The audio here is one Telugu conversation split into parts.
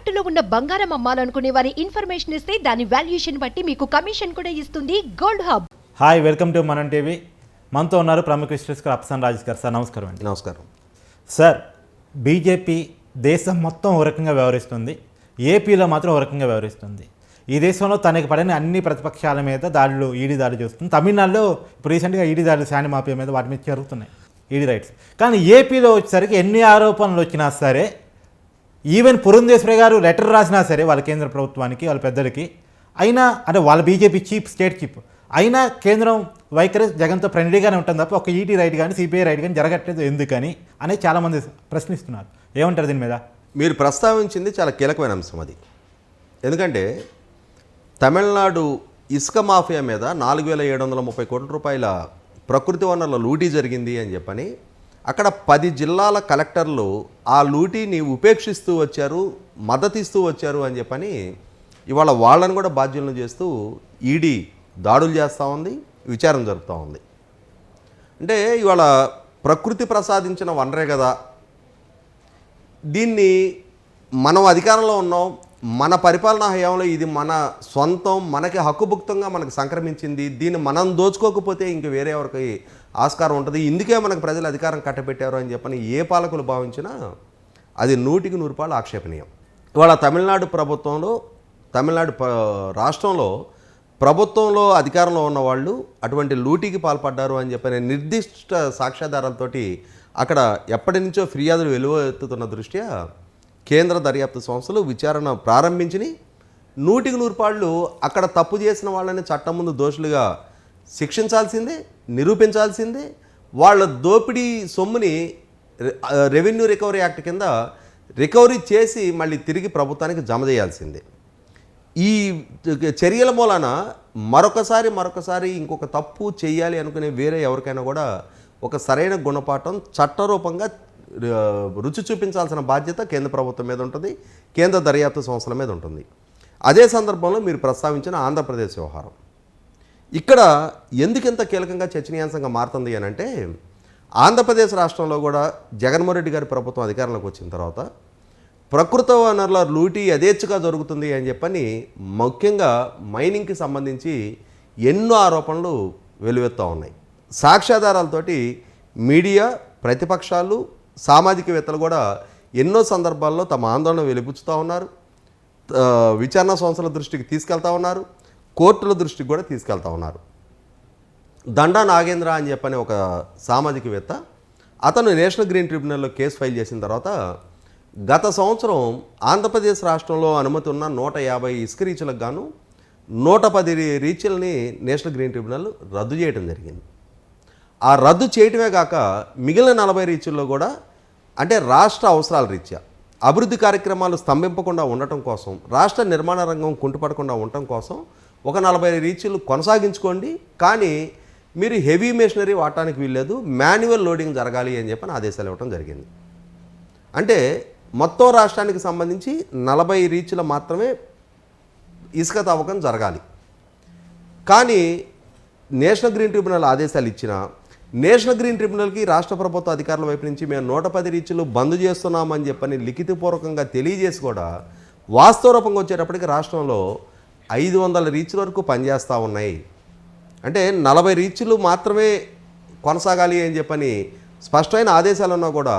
తాకట్టులో ఉన్న బంగారం అమ్మాలనుకునే వారి ఇన్ఫర్మేషన్ ఇస్తే దాని వాల్యుయేషన్ బట్టి మీకు కమిషన్ కూడా ఇస్తుంది gold hub. Hi welcome to Manam TV. మనతో ఉన్నారు ప్రముఖ విశ్లేషకులు అప్సన్ రాజేష్ గారు. సార్ నమస్కారం అండి. నమస్కారం. సార్ బీజేపీ దేశం మొత్తం ఓ రకంగా వ్యవహరిస్తుంది. ఏపీలో మాత్రం ఓ రకంగా వ్యవహరిస్తుంది. ఈ దేశంలో తనకి పడిన అన్ని ప్రతిపక్షాల మీద దాడులు ఈడీ దాడులు చేస్తుంది. తమిళనాడులో ఇప్పుడు రీసెంట్గా ఈడీ దాడులు శాని మాఫియా మీద వాటి మీద జరుగుతున్నాయి. ED raids. కానీ ఏపీలో వచ్చేసరికి ఎన్ని ఆరోపణలు వచ్చినా సరే ఈవెన్ పురంధేశ్వరి గారు లెటర్ రాసినా సరే వాళ్ళ కేంద్ర ప్రభుత్వానికి వాళ్ళ పెద్దలకి అయినా అంటే వాళ్ళ బీజేపీ చీఫ్ స్టేట్ చీఫ్ అయినా కేంద్రం వైఖరి జగన్తో ఫ్రెండ్లీగానే ఉంటుంది తప్ప ఒక ఈటీ రైట్ కానీ సిబిఐ రైట్ కానీ జరగట్లేదు ఎందుకని అనే చాలామంది ప్రశ్నిస్తున్నారు. ఏమంటారు దీని మీద? మీరు ప్రస్తావించింది చాలా కీలకమైన అంశం అది. ఎందుకంటే తమిళనాడు ఇసుక మాఫియా మీద నాలుగు వేల ఏడు వందల ముప్పై కోట్ల రూపాయల ప్రకృతి వనరుల లూటీ జరిగింది అని చెప్పని అక్కడ పది జిల్లాల కలెక్టర్లు ఆ లూటీని ఉపేక్షిస్తూ వచ్చారు మద్దతిస్తూ వచ్చారు అని చెప్పని ఇవాళ వాళ్ళని కూడా బాధ్యులను చేస్తూ ఈడీ దాడులు చేస్తూ ఉంది విచారణ జరుపుతూ ఉంది. అంటే ఇవాళ ప్రకృతి ప్రసాదించిన వనరే కదా. దీన్ని మనం అధికారంలో ఉన్నాం మన పరిపాలనా హయాంలో ఇది మన సొంతం మనకి హక్కుభుక్తంగా మనకు సంక్రమించింది. దీన్ని మనం దోచుకోకపోతే ఇంక వేరే ఎవరికి ఆస్కారం ఉంటుంది. ఇందుకే మనకు ప్రజలు అధికారం కట్టబెట్టారు అని చెప్పని ఏ పాలకులు భావించినా అది నూటికి నూరు రూపాయలు ఆక్షేపణీయం. ఇవాళ తమిళనాడు ప్రభుత్వంలో తమిళనాడు రాష్ట్రంలో ప్రభుత్వంలో అధికారంలో ఉన్న వాళ్ళు అటువంటి లూటీకి పాల్పడ్డారు అని చెప్పిన నిర్దిష్ట సాక్ష్యాధారాలతోటి అక్కడ ఎప్పటి నుంచో ఫిర్యాదులు వెలువెత్తుతున్న దృష్ట్యా కేంద్ర దర్యాప్తు సంస్థలు విచారణ ప్రారంభించినాయి నూటికి నూరు పాళ్ళు అక్కడ తప్పు చేసిన వాళ్ళని చట్టం ముందు దోషులుగా శిక్షించాల్సిందే నిరూపించాల్సిందే. వాళ్ళ దోపిడీ సొమ్ముని రెవెన్యూ రికవరీ యాక్ట్ కింద రికవరీ చేసి మళ్ళీ తిరిగి ప్రభుత్వానికి జమ చేయాల్సిందే. ఈ చర్యల మూలాన మరొకసారి మరొకసారి ఇంకొక తప్పు చేయాలి అనుకునే వేరే ఎవరికైనా కూడా ఒక సరైన గుణపాఠం చట్టరూపంగా రుచి చూపించాల్సిన బాధ్యత కేంద్ర ప్రభుత్వం మీద ఉంటుంది కేంద్ర దర్యాప్తు సంస్థల మీద ఉంటుంది. అదే సందర్భంలో మీరు ప్రస్తావించిన ఆంధ్రప్రదేశ్ వ్యవహారం. ఇక్కడ ఎందుకింత కీలకంగా చర్చనీయాంశంగా మారుతుంది అని అంటే ఆంధ్రప్రదేశ్ రాష్ట్రంలో కూడా జగన్మోహన్ రెడ్డి గారి ప్రభుత్వం అధికారంలోకి వచ్చిన తర్వాత ప్రకృత వనరుల లూటీ యథేచ్ఛగా జరుగుతుంది అని చెప్పని ముఖ్యంగా మైనింగ్కి సంబంధించి ఎన్నో ఆరోపణలు వెలువెత్తా ఉన్నాయి. సాక్ష్యాధారాలతోటి మీడియా ప్రతిపక్షాలు సామాజికవేత్తలు కూడా ఎన్నో సందర్భాల్లో తమ ఆందోళన వెలిపుచ్చుతూ ఉన్నారు. విచారణ సంస్థల దృష్టికి తీసుకెళ్తా ఉన్నారు. కోర్టుల దృష్టికి కూడా తీసుకెళ్తా ఉన్నారు. దండా నాగేంద్ర అని చెప్పని ఒక సామాజికవేత్త అతను నేషనల్ గ్రీన్ ట్రిబ్యునల్లో కేసు ఫైల్ చేసిన తర్వాత గత సంవత్సరం ఆంధ్రప్రదేశ్ రాష్ట్రంలో అనుమతి ఉన్న నూట యాభై ఇసుక రీచ్లకు గాను నూట పది రీచ్లని నేషనల్ గ్రీన్ ట్రిబ్యునల్ రద్దు చేయడం జరిగింది. ఆ రద్దు చేయటమే కాక మిగిలిన నలభై రీచుల్లో కూడా అంటే రాష్ట్ర అవసరాల రీత్యా అభివృద్ధి కార్యక్రమాలు స్తంభింపకుండా ఉండటం కోసం రాష్ట్ర నిర్మాణ రంగం కుంటుపడకుండా ఉండటం కోసం ఒక నలభై రీచులు కొనసాగించుకోండి. కానీ మీరు హెవీ మెషినరీ వాడటానికి వీల్లేదు మాన్యువల్ లోడింగ్ జరగాలి అని చెప్పని ఆదేశాలు ఇవ్వడం జరిగింది. అంటే మొత్తం రాష్ట్రానికి సంబంధించి నలభై రీచ్ల మాత్రమే ఇసుక తవ్వకం జరగాలి. కానీ నేషనల్ గ్రీన్ ట్రిబ్యునల్ ఆదేశాలు ఇచ్చిన నేషనల్ గ్రీన్ ట్రిబ్యునల్కి రాష్ట్ర ప్రభుత్వ అధికారుల వైపు నుంచి మేము నూట పది రీచ్లు బంద్ చేస్తున్నామని చెప్పని లిఖితపూర్వకంగా తెలియజేసి కూడా వాస్తవ రూపంగా వచ్చేటప్పటికి రాష్ట్రంలో ఐదు వందల రీచ్ల వరకు పనిచేస్తూ ఉన్నాయి. అంటే నలభై రీచ్లు మాత్రమే కొనసాగాలి అని చెప్పని స్పష్టమైన ఆదేశాలు ఉన్నా కూడా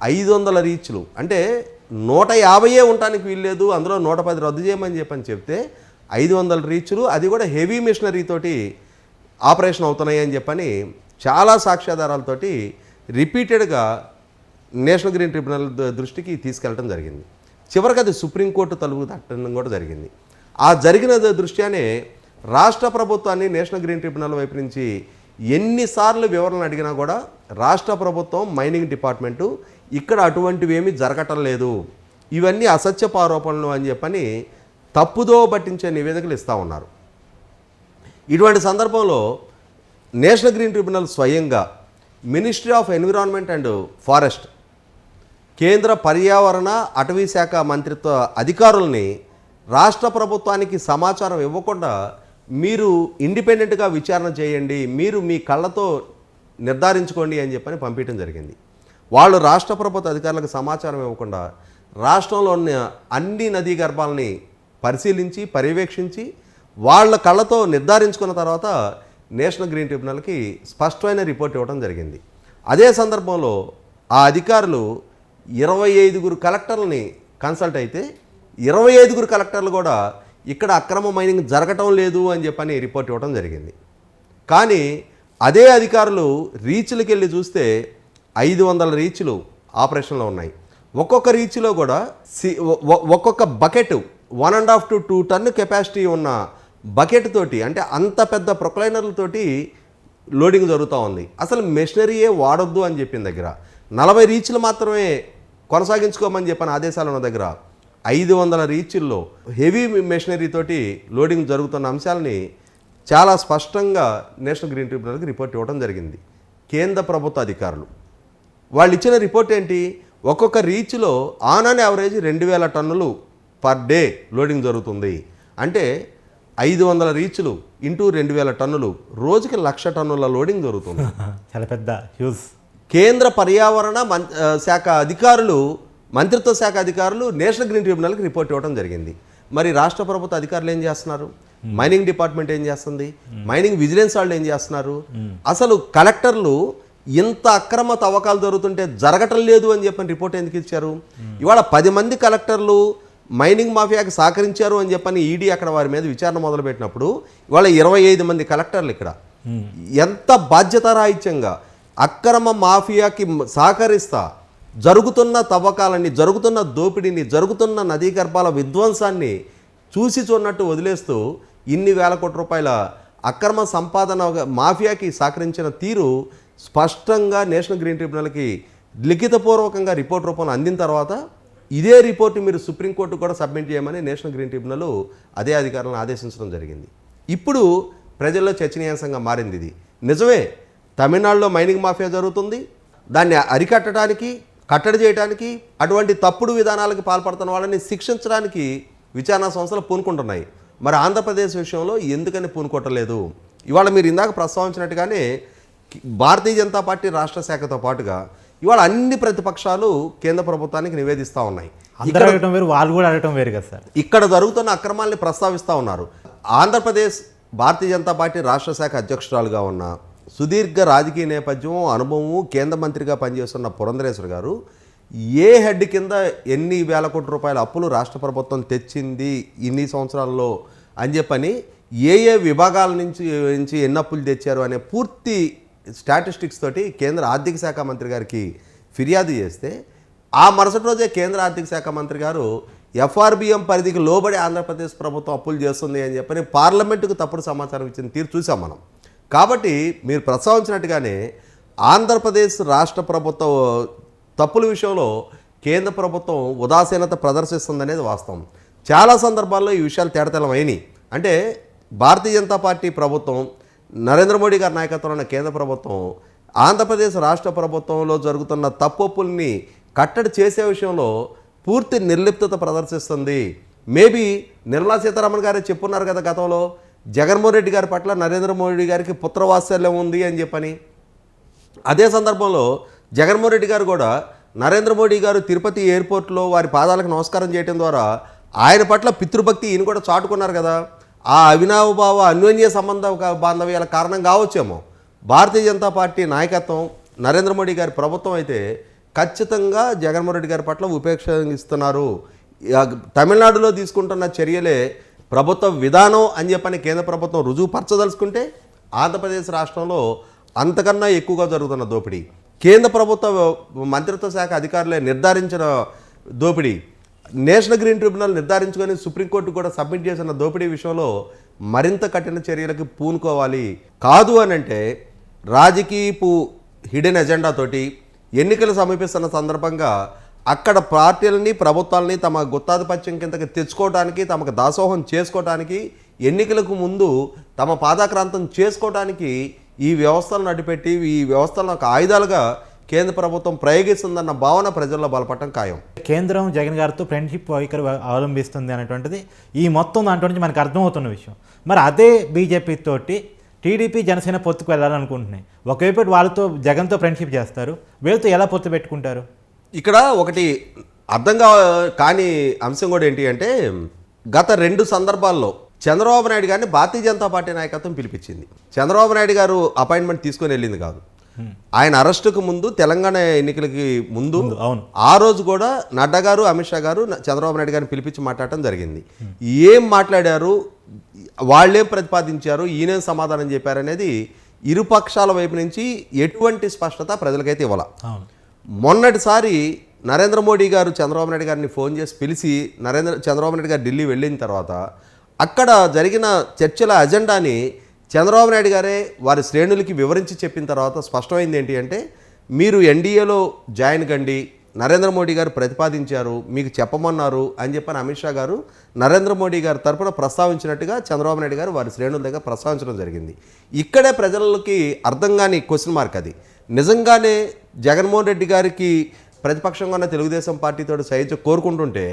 ఐదు వందల రీచ్లు అంటే నూట యాభైయే ఉండటానికి వీల్లేదు అందులో నూట పది రద్దు చేయమని చెప్పని చెప్తే ఐదు వందల రీచ్లు అది కూడా హెవీ మిషనరీ తోటి ఆపరేషన్ అవుతున్నాయి అని చెప్పని చాలా సాక్ష్యాధారాలతోటి రిపీటెడ్గా నేషనల్ గ్రీన్ ట్రిబ్యునల్ దృష్టికి తీసుకెళ్ళడం జరిగింది. చివరికి అది సుప్రీంకోర్టు తలుపు తట్టడం కూడా జరిగింది. ఆ జరిగిన దృష్ట్యానే రాష్ట్ర ప్రభుత్వాన్ని నేషనల్ గ్రీన్ ట్రిబ్యునల్ వైపు నుంచి ఎన్నిసార్లు వివరణ అడిగినా కూడా రాష్ట్ర ప్రభుత్వం మైనింగ్ డిపార్ట్మెంటు ఇక్కడ అటువంటివి ఏమీ జరగటం లేదు. ఇవన్నీ అసత్యపు ఆరోపణలు అని చెప్పని తప్పుదో పట్టించే నివేదికలు ఇస్తూ ఉన్నారు. ఇటువంటి సందర్భంలో నేషనల్ గ్రీన్ ట్రిబ్యునల్ స్వయంగా ministry of environment and forest కేంద్ర పర్యావరణ అటవీ శాఖ మంత్రిత్వ అధికారుల్ని రాష్ట్ర ప్రభుత్వానికి సమాచారం ఇవ్వకుండా మీరు ఇండిపెండెంట్గా విచారణ చేయండి మీరు మీ కళ్ళతో నిర్ధారించుకోండి అని చెప్పని పంపించడం జరిగింది. వాళ్ళు రాష్ట్ర ప్రభుత్వ అధికారులకు సమాచారం ఇవ్వకుండా రాష్ట్రంలో ఉన్న అన్ని నదీ గర్భాలని పరిశీలించి పర్యవేక్షించి వాళ్ళ కళ్ళతో నిర్ధారించుకున్న తర్వాత నేషనల్ గ్రీన్ ట్రిబ్యునల్కి స్పష్టమైన రిపోర్ట్ ఇవ్వడం జరిగింది. అదే సందర్భంలో ఆ అధికారులు ఇరవై ఐదుగురు కలెక్టర్లని కన్సల్ట్ అయితే ఇరవై ఐదుగురు కలెక్టర్లు కూడా ఇక్కడ అక్రమ మైనింగ్ జరగటం లేదు అని చెప్పని రిపోర్ట్ ఇవ్వడం జరిగింది. కానీ అదే అధికారులు రీచ్లకి వెళ్ళి చూస్తే ఐదు వందల రీచ్లు ఆపరేషన్లో ఉన్నాయి. ఒక్కొక్క రీచ్లో కూడా సి ఒక్కొక్క bucket one and half to two ton capacity ఉన్న బకెట్ తోటి అంటే అంత పెద్ద ప్రొక్లైనర్లతోటి లోడింగ్ జరుగుతూ ఉంది. అసలు మెషినరీయే వాడొద్దు అని చెప్పిన దగ్గర నలభై రీచ్లు మాత్రమే కొనసాగించుకోమని చెప్పిన ఆదేశాలు ఉన్న దగ్గర ఐదు వందల రీచ్ల్లో హెవీ మెషినరీ తోటి లోడింగ్ జరుగుతున్న అంశాలని చాలా స్పష్టంగా నేషనల్ గ్రీన్ ట్రిబ్యునల్కి రిపోర్ట్ ఇవ్వడం జరిగింది. కేంద్ర ప్రభుత్వ అధికారులు. వాళ్ళు ఇచ్చిన రిపోర్ట్ ఏంటి? ఒక్కొక్క రీచ్లో ఆన్ ఆన్ యావరేజ్ రెండు వేల టన్నులు పర్ డే లోడింగ్ జరుగుతుంది. అంటే ఐదు వందల రీచ్లు ఇంటూ రెండు వేల టన్నులు. రోజుకి లక్ష టన్నుల లోడింగ్ జరుగుతుంది. చాలా పెద్ద హ్యూజ్ కేంద్ర పర్యావరణ శాఖ అధికారులు మంత్రిత్వ శాఖ అధికారులు నేషనల్ గ్రీన్ ట్రిబ్యునల్కి రిపోర్ట్ ఇవ్వడం జరిగింది. మరి రాష్ట్ర ప్రభుత్వ అధికారులు ఏం చేస్తున్నారు? మైనింగ్ డిపార్ట్మెంట్ ఏం చేస్తుంది? మైనింగ్ విజిలెన్స్ వాళ్ళు ఏం చేస్తున్నారు? అసలు కలెక్టర్లు ఇంత అక్రమ తవ్వకాలు జరుగుతుంటే జరగటం లేదు అని చెప్పని రిపోర్ట్ ఎందుకు ఇచ్చారు? ఇవాళ పది మంది కలెక్టర్లు మైనింగ్ మాఫియాకి సహకరించారు అని చెప్పని ఈడీ అక్కడ వారి మీద విచారణ మొదలుపెట్టినప్పుడు ఇవాళ ఇరవై ఐదు మంది కలెక్టర్లు ఇక్కడ. ఎంత బాధ్యతారాహిత్యంగా అక్రమ మాఫియాకి సహకరిస్తా జరుగుతున్న తవ్వకాలని జరుగుతున్న దోపిడీని జరుగుతున్న నదీ గర్భాల విధ్వంసాన్ని చూసి చూడనట్టు వదిలేస్తూ ఇన్ని వేల కోట్ల రూపాయల అక్రమ సంపాదన మాఫియాకి సహకరించిన తీరు స్పష్టంగా నేషనల్ గ్రీన్ ట్రిబ్యునల్కి లిఖితపూర్వకంగా రిపోర్ట్ రూపంలో అందిన తర్వాత ఇదే రిపోర్ట్ మీరు సుప్రీంకోర్టు కూడా సబ్మిట్ చేయమని నేషనల్ గ్రీన్ ట్రిబ్యునల్ అదే అధికారులను ఆదేశించడం జరిగింది. ఇప్పుడు ప్రజల్లో చర్చనీయాంశంగా మారింది ఇది. నిజమే తమిళనాడులో మైనింగ్ మాఫియా జరుగుతుంది. దాన్ని అరికట్టడానికి కట్టడి చేయడానికి అటువంటి తప్పుడు విధానాలకు పాల్పడుతున్న వాళ్ళని శిక్షించడానికి విచారణ సంస్థలు పూనుకుంటున్నాయి. మరి ఆంధ్రప్రదేశ్ విషయంలో ఎందుకని పూనుకోవటలేదు? ఇవాళ మీరు ఇందాక ప్రస్తావించినట్టుగానే భారతీయ జనతా పార్టీ రాష్ట్ర శాఖతో పాటుగా ఇవాళ అన్ని ప్రతిపక్షాలు కేంద్ర ప్రభుత్వానికి నివేదిస్తూ ఉన్నాయి. అందరూ అడగటం వేరు వాళ్ళు కూడా అడగటం వేరు కదా సార్. ఇక్కడ జరుగుతున్న అక్రమాల్ని ప్రస్తావిస్తూ ఉన్నారు. ఆంధ్రప్రదేశ్ భారతీయ జనతా పార్టీ రాష్ట్ర శాఖ అధ్యక్షురాలుగా ఉన్న సుదీర్ఘ రాజకీయ నేపథ్యం అనుభవము కేంద్ర మంత్రిగా పనిచేస్తున్న పురంధరేశ్వర్ గారు ఏ హెడ్ కింద ఎన్ని వేల కోట్ల రూపాయల అప్పులు రాష్ట్ర ప్రభుత్వం తెచ్చింది ఇన్ని సంవత్సరాల్లో అని చెప్పని ఏ ఏ విభాగాల నుంచి నుంచి ఎన్ని అప్పులు తెచ్చారు అనే పూర్తి స్టాటిస్టిక్స్ తోటి కేంద్ర ఆర్థిక శాఖ మంత్రి గారికి ఫిర్యాదు చేస్తే ఆ మరుసటి రోజే కేంద్ర ఆర్థిక శాఖ మంత్రి గారు ఎఫ్ఆర్బిఎం పరిధికి లోబడి ఆంధ్రప్రదేశ్ ప్రభుత్వం అప్పులు చేస్తుంది అని చెప్పని పార్లమెంటుకు తప్పుడు సమాచారం ఇచ్చిన తీరు చూసాం మనం. కాబట్టి మీరు ప్రస్తావించినట్టుగానే ఆంధ్రప్రదేశ్ రాష్ట్ర ప్రభుత్వ తప్పుల విషయంలో కేంద్ర ప్రభుత్వం ఉదాసీనత ప్రదర్శిస్తుందనేది వాస్తవం. చాలా సందర్భాల్లో ఈ విషయాలు తేడతలం అయినాయి. అంటే భారతీయ జనతా పార్టీ ప్రభుత్వం నరేంద్ర మోడీ గారి నాయకత్వంలో ఉన్న కేంద్ర ప్రభుత్వం ఆంధ్రప్రదేశ్ రాష్ట్ర ప్రభుత్వంలో జరుగుతున్న తప్పుల్ని కట్టడి చేసే విషయంలో పూర్తి నిర్లిప్తత ప్రదర్శిస్తుంది. మేబీ నిర్మలా సీతారామన్ గారే చెప్పున్నారు కదా గతంలో జగన్మోహన్ రెడ్డి గారి పట్ల నరేంద్ర మోడీ గారికి పుత్రవాత్సల్యం ఉంది అని చెప్పని. అదే సందర్భంలో జగన్మోహన్ రెడ్డి గారు కూడా నరేంద్ర మోడీ గారు తిరుపతి ఎయిర్పోర్ట్లో వారి పాదాలకు నమస్కారం చేయడం ద్వారా ఆయన పట్ల పితృభక్తి ఈయన కూడా చాటుకున్నారు కదా. ఆ అవినావభావ అన్యోన్య సంబంధ బాంధవ్యాల కారణం కావచ్చేమో. భారతీయ జనతా పార్టీ నాయకత్వం నరేంద్ర మోడీ గారి ప్రభుత్వం అయితే ఖచ్చితంగా జగన్మోహన్ రెడ్డి గారి పట్ల ఉపేక్షిస్తున్నారు తమిళనాడులో తీసుకుంటున్న చర్యలే ప్రభుత్వ విధానం అని చెప్పని కేంద్ర ప్రభుత్వం రుజువు పరచదలుచుకుంటే ఆంధ్రప్రదేశ్ రాష్ట్రంలో అంతకన్నా ఎక్కువగా జరుగుతున్న దోపిడీ. కేంద్ర ప్రభుత్వ మంత్రిత్వ శాఖ అధికారులే నిర్ధారించిన దోపిడీ. నేషనల్ గ్రీన్ ట్రిబ్యునల్ నిర్ధారించుకొని సుప్రీంకోర్టు కూడా సబ్మిట్ చేసిన దోపిడీ విషయంలో మరింత కఠిన చర్యలకు పూనుకోవాలి. కాదు అని అంటే రాజకీయపు హిడెన్ ఎజెండా తోటి ఎన్నికలు సమీపిస్తున్న సందర్భంగా అక్కడ పార్టీలని ప్రభుత్వాలని తమ గుత్తాధిపత్యం కిందకి తెచ్చుకోవడానికి తమకు దాసోహం చేసుకోవడానికి ఎన్నికలకు ముందు తమ పాదాక్రాంతం చేసుకోవడానికి ఈ వ్యవస్థలను అడ్డుపెట్టి ఈ వ్యవస్థలను ఒక ఆయుధాలుగా కేంద్ర ప్రభుత్వం ప్రయోగిస్తుందన్న భావన ప్రజల్లో బలపడటం ఖాయం. కేంద్రం జగన్ గారితో ఫ్రెండ్షిప్ వైఖరి అవలంబిస్తుంది అనేటువంటిది ఈ మొత్తం దాంట్లో నుంచి మనకు అర్థమవుతున్న విషయం. మరి అదే బీజేపీ తోటి టీడీపీ జనసేన పొత్తుకు వెళ్ళాలనుకుంటున్నాయి. ఒకవైపు వాళ్ళతో జగన్తో ఫ్రెండ్షిప్ చేస్తారు. వీళ్ళతో ఎలా పొత్తు పెట్టుకుంటారు? ఇక్కడ ఒకటి అర్థం కాని అంశం కూడా ఏంటి అంటే గత రెండు సందర్భాల్లో చంద్రబాబు నాయుడు గారిని భారతీయ జనతా పార్టీ నాయకత్వం పిలిపించింది. చంద్రబాబు నాయుడు గారు అపాయింట్మెంట్ తీసుకొని వెళ్ళింది కాదు. ఆయన అరెస్టుకు ముందు తెలంగాణ ఎన్నికలకి ముందు అవును. ఆ రోజు కూడా నడ్డా గారు అమిత్ షా గారు చంద్రబాబు నాయుడు గారిని పిలిపించి మాట్లాడటం జరిగింది. ఏం మాట్లాడారు? వాళ్ళేం ప్రతిపాదించారు? ఈయనేం సమాధానం చెప్పారనేది ఇరు పక్షాల వైపు నుంచి ఎటువంటి స్పష్టత ప్రజలకైతే ఇవ్వాల. మొన్నటిసారి నరేంద్ర మోడీ గారు చంద్రబాబు నాయుడు గారిని ఫోన్ చేసి పిలిచి నరేంద్ర చంద్రబాబు నాయుడు గారు ఢిల్లీ వెళ్ళిన తర్వాత అక్కడ జరిగిన చర్చల అజెండాని చంద్రబాబు నాయుడు గారే వారి శ్రేణులకి వివరించి చెప్పిన తర్వాత స్పష్టమైంది ఏంటి అంటే మీరు ఎన్డీఏలో జాయిన్ కండి నరేంద్ర మోడీ గారు ప్రతిపాదించారు మీకు చెప్పమన్నారు అని చెప్పని అమిత్ షా గారు నరేంద్ర మోడీ గారి తరపున ప్రస్తావించినట్టుగా చంద్రబాబు నాయుడు గారు వారి శ్రేణుల దగ్గర ప్రస్తావించడం జరిగింది. ఇక్కడే ప్రజలకి అర్థం కాని క్వశ్చన్ మార్క్ అది. నిజంగానే జగన్మోహన్ రెడ్డి గారికి ప్రతిపక్షంగా ఉన్న తెలుగుదేశం పార్టీతో సహించ కోరుకుంటుంటే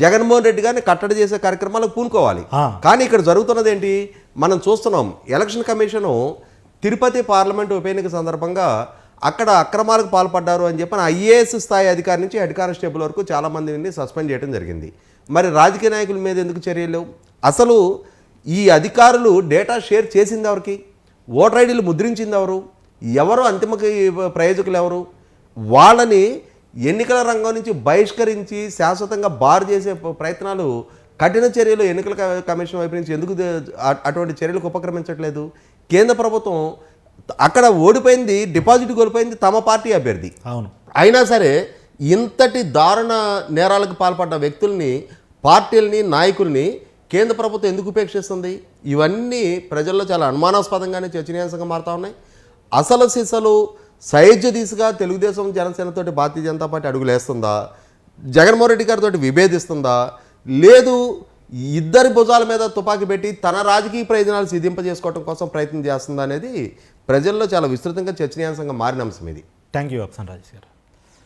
జగన్మోహన్ రెడ్డి గారిని కట్టడి చేసే కార్యక్రమాలకు పూనుకోవాలి. కానీ ఇక్కడ జరుగుతున్నది ఏంటి? మనం చూస్తున్నాం ఎలక్షన్ కమిషను తిరుపతి పార్లమెంట్ ఉప ఎన్నిక సందర్భంగా అక్కడ అక్రమాలకు పాల్పడ్డారు అని చెప్పి ఐఏఎస్ స్థాయి అధికారి నుంచి హెడ్ కానిస్టేబుల్ వరకు చాలామందిని సస్పెండ్ చేయడం జరిగింది. మరి రాజకీయ నాయకుల మీద ఎందుకు చర్యలు అసలు ఈ అధికారులు డేటా షేర్ చేసింది ఎవరికి? ఓటర్ ఐడీలు ముద్రించింది ఎవరు? ఎవరు అంతిమకి ప్రయోజకులు ఎవరు? వాళ్ళని ఎన్నికల రంగం నుంచి బహిష్కరించి శాశ్వతంగా బార్ చేసే ప్రయత్నాలు కఠిన చర్యలు ఎన్నికల కమిషన్ వైపు నుంచి ఎందుకు అటువంటి చర్యలకు ఉపక్రమించట్లేదు? కేంద్ర ప్రభుత్వం అక్కడ ఓడిపోయింది డిపాజిట్ కోల్పోయింది తమ పార్టీ అభ్యర్థి. అవును. అయినా సరే ఇంతటి దారుణ నేరాలకు పాల్పడ్డ వ్యక్తుల్ని పార్టీలని నాయకుల్ని కేంద్ర ప్రభుత్వం ఎందుకు ఉపేక్షిస్తుంది? ఇవన్నీ ప్రజల్లో చాలా అనుమానాస్పదంగానే చర్చనీయాంశంగా మారుతా ఉన్నాయి. అసలు సిసలు సైజు దిశగా తెలుగుదేశం జనసేనతోటి భారతీయ జనతా పార్టీ అడుగులేస్తుందా? జగన్మోహన్ రెడ్డి గారితో విభేదిస్తుందా? లేదు ఇద్దరి భుజాల మీద తుపాకీ పెట్టి తన రాజకీయ ప్రయోజనాలు సిద్ధింపజేసుకోవడం కోసం ప్రయత్నం చేస్తుంది అనేది ప్రజల్లో చాలా విస్తృతంగా చర్చనీయాంశంగా మారిన అంశం ఇది. థ్యాంక్ యూ అప్సన్ రాజేష్ గారు